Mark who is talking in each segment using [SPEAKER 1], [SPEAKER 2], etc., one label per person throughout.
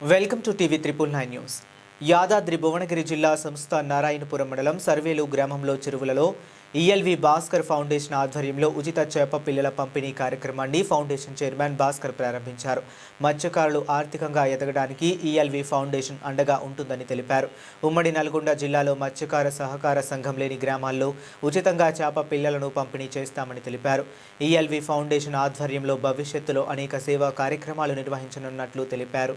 [SPEAKER 1] Welcome to TV triple nine news. Yadadri Bhuvanagiri జిల్లా సంస్థ నారాయణపురం మండలం సర్వేలు గ్రామంలో చెరువులలో ఈఎల్వి భాస్కర్ ఫౌండేషన్ ఆధ్వర్యంలో ఉచిత చేప పిల్లల పంపిణీ కార్యక్రమాన్ని ఫౌండేషన్ చైర్మన్ భాస్కర్ ప్రారంభించారు. మత్స్యకారులు ఆర్థికంగా ఎదగడానికి ఈఎల్వి ఫౌండేషన్ అండగా ఉంటుందని తెలిపారు. ఉమ్మడి నల్గొండ జిల్లాలో మత్స్యకార సహకార సంఘం లేని గ్రామాల్లో ఉచితంగా చేప పిల్లలను పంపిణీ చేస్తామని తెలిపారు. ఈఎల్వి ఫౌండేషన్ ఆధ్వర్యంలో భవిష్యత్తులో అనేక సేవా కార్యక్రమాలు నిర్వహించనున్నట్లు తెలిపారు.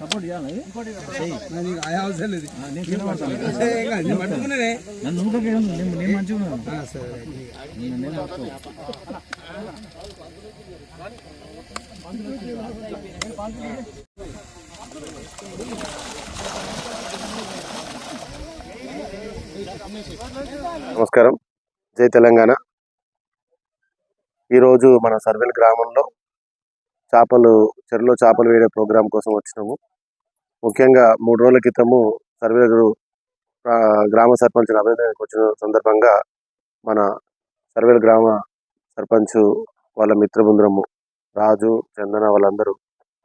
[SPEAKER 2] సపోర్ట్ చేయాలి నన్ను నేను మంచిగా ఉన్నాను నేను నేను
[SPEAKER 3] నమస్కారం. జై తెలంగాణ. ఈరోజు మన సర్వేల్ గ్రామంలో చేపలు చెరువులో చేపలు వేయడే ప్రోగ్రాం కోసం వచ్చినాము. ముఖ్యంగా మూడు రోజుల క్రితము సర్వేలు గ్రామ సర్పంచ్ అభినందనకు వచ్చిన సందర్భంగా మన సర్వేల గ్రామ సర్పంచ్ వాళ్ళ మిత్రబృందము రాజు చందన వాళ్ళందరూ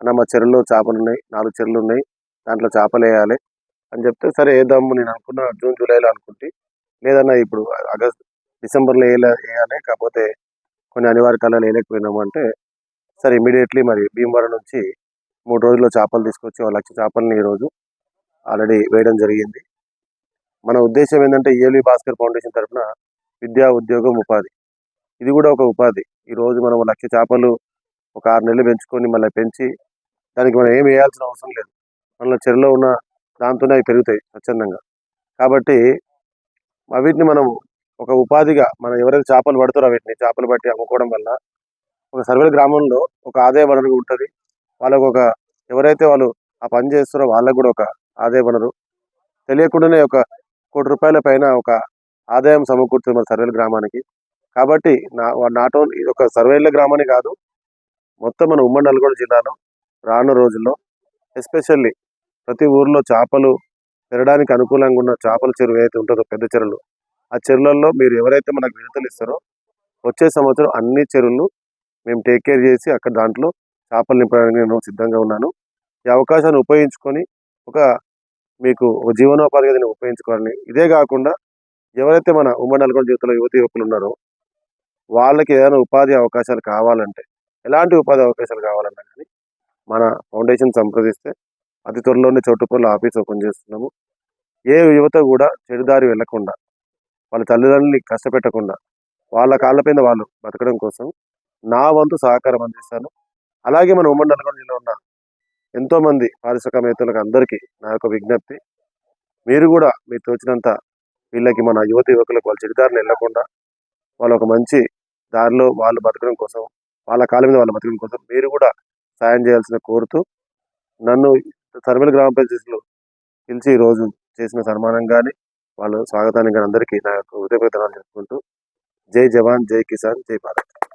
[SPEAKER 3] అన్న మా చెరువులో చేపలు ఉన్నాయి నాలుగు చెరువులు ఉన్నాయి దాంట్లో చేపలు వేయాలి అని చెప్తే సరే వేద్దాము నేను అనుకున్న జూన్ జూలైలో అనుకుంటే. లేదన్నా ఇప్పుడు ఆగస్ట్ డిసెంబర్లో వేయాలి వేయాలి కాకపోతే కొన్ని అనివార్య కాలాలు వేయలేకపోయినాము అంటే సరే ఇమీడియట్లీ మరి భీమవరం నుంచి మూడు రోజుల్లో చేపలు తీసుకొచ్చి ఒక లక్ష చేపలని ఈరోజు ఆల్రెడీ వేయడం జరిగింది. మన ఉద్దేశం ఏంటంటే ఏలి భాస్కర్ ఫౌండేషన్ తరఫున విద్యా ఉద్యోగం ఉపాధి. ఇది కూడా ఒక ఉపాధి. ఈరోజు మనం లక్ష చేపలు ఒక ఆరు నెలలు పెంచుకొని మళ్ళీ పెంచి దానికి మనం ఏం వేయాల్సిన అవసరం లేదు. మన చెరువులో ఉన్న దాంతోనే అవి పెరుగుతాయి స్వచ్ఛందంగా. కాబట్టి వీటిని మనం ఒక ఉపాధిగా మనం ఎవరైతే చేపలు పడుతారో వీటిని చేపలు పట్టి అమ్ముకోవడం వల్ల ఒక సర్వేల గ్రామంలో ఒక ఆదాయ వనరు ఉంటుంది. వాళ్ళకు ఒక ఎవరైతే వాళ్ళు ఆ పని చేస్తారో వాళ్ళకు కూడా ఒక ఆదాయ వనరు. తెలియకుండానే ఒక కోటి రూపాయల పైన ఒక ఆదాయం సమకూరుతుంది మన సర్వేల గ్రామానికి. కాబట్టి నా నాట్ ఓన్లీ ఇది ఒక సర్వేల గ్రామాన్ని కాదు. మొత్తం మన ఉమ్మడి నల్గొండ జిల్లాలో రాను రోజుల్లో ఎస్పెషల్లీ ప్రతి ఊర్లో చేపలు పెరగడానికి అనుకూలంగా ఉన్న చేపల చెరువు ఏదైతే ఉంటుందో పెద్ద చెరువులు ఆ చెరువులలో మీరు ఎవరైతే మనకు విడుదల ఇస్తారో వచ్చే సంవత్సరం అన్ని చెరువులు మేము టేక్ కేర్ చేసి అక్కడ దాంట్లో చేపలు నింపడానికి నేను సిద్ధంగా ఉన్నాను. ఈ అవకాశాన్ని ఉపయోగించుకొని ఒక మీకు ఒక జీవనోపాధిగా దీన్ని ఉపయోగించుకోవాలని. ఇదే కాకుండా ఎవరైతే మన ఉమ్మడి నల్గొండ జీవితంలో యువతి యువకులు ఉన్నారో వాళ్ళకి ఏదైనా ఉపాధి అవకాశాలు కావాలంటే ఎలాంటి ఉపాధి అవకాశాలు కావాలన్నా కానీ మన ఫౌండేషన్ సంప్రదిస్తే అతి త్వరలోనే చోటుపల్లి ఆఫీస్ ఓపెన్ చేస్తున్నాము. ఏ యువత కూడా చెడుదారి వెళ్ళకుండా వాళ్ళ తల్లిదండ్రులని కష్టపెట్టకుండా వాళ్ళ కాళ్ళపైన వాళ్ళు బతకడం కోసం నా వంతు సహకారం అందిస్తాను. అలాగే మన ఉమ్మడి నల్గొండ జిల్లా ఉన్న ఎంతోమంది పారిశ్రామికవేత్తలకు అందరికీ నా యొక్క విజ్ఞప్తి. మీరు కూడా మీరు తోచినంత వీళ్ళకి మన యువత యువకులకు వాళ్ళ చెడుదారిని వెళ్ళకుండా వాళ్ళ ఒక మంచి దారిలో వాళ్ళు బతకడం కోసం వాళ్ళ కాళ్ళ మీద వాళ్ళు బతకడం కోసం మీరు కూడా సాయం చేయాల్సిన కోరుతూ నన్ను సర్వేల గ్రామ పంచాయతీలో పిలిచి ఈరోజు రోజు చేసిన సన్మానం కానీ వాళ్ళు స్వాగతాన్ని కానీ అందరికీ నా యొక్క హృదయపూర్వక ధన్యవాదాలు చెప్పుకుంటూ జై జవాన్ జై కిసాన్ జై భారత్.